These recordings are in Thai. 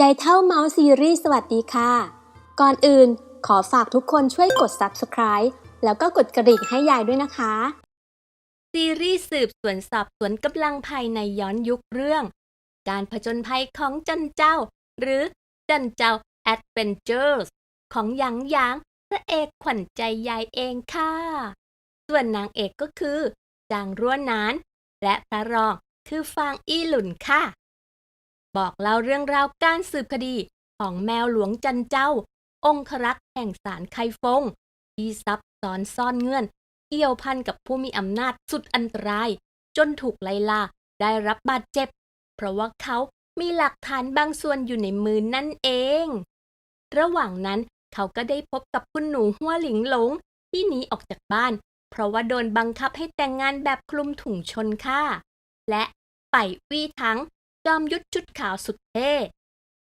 ยายเท่าเมาส์ซีรีส์สวัสดีค่ะ ก่อนอื่นขอฝากทุกคนช่วยกด Subscribe แล้วก็กดกระดิ่งให้ยายด้วยนะคะ ซีรีส์สืบสวนสอบสวนกำลังภายในย้อนยุคเรื่อง การผจญภัยของจันเจ้า หรือจันเจ้า Adventures ของหยางหยางพระเอกขวัญใจยายเองค่ะ ส่วนนางเอกก็คือ จางร่วนนาน และพระรองคือฟางอี้หลุนค่ะ บอกเล่าเรื่องราวการสืบคดีของแมวหลวงจันเจ้า องครักษ์แห่งสารไคฟง ที่ซับซ้อนซ่อนเงื่อน เกี่ยวพันกับผู้มีอำนาจสุดอันตราย จนถูกไล่ล่าได้รับบาดเจ็บ เพราะว่าเขามีหลักฐานบางส่วนอยู่ในมือนั่นเอง ระหว่างนั้นเขาก็ได้พบกับคุณหนูหัวหลิงหลง ที่หนีออกจากบ้าน เพราะว่าโดนบังคับให้แต่งงานแบบคลุมถุงชนค่ะและไปวี่ทั้ง จอมยุทธชุดขาวสุดเท่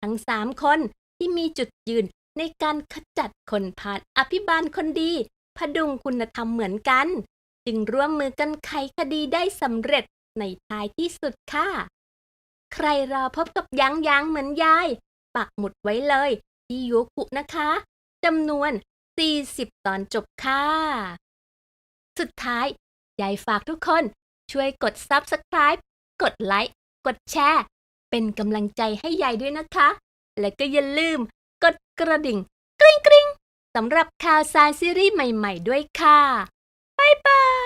ทั้งสามคนที่มีจุดยืนในการขจัดคนผ่านอภิบาลคนดี พดุงคุณธรรมเหมือนกัน จึงร่วมมือกันไขคดีได้สำเร็จในท้ายที่สุดค่ะ ใครรอพบกับยังยังเหมือนยาย ปักหมุดไว้เลย ที่ยูคุนะคะจำนวน 40 ตอนจบค่ะ สุดท้าย ยายฝากทุกคนช่วยกด Subscribe กดไลค์ กดแชร์ เป็นกำลังใจให้ยายด้วยนะคะ และก็อย่าลืม กดกระดิ่ง กริ๊งกริ๊งสำหรับข่าวสารซีรีส์ใหม่ ๆ ด้วยค่ะ บ๊ายบาย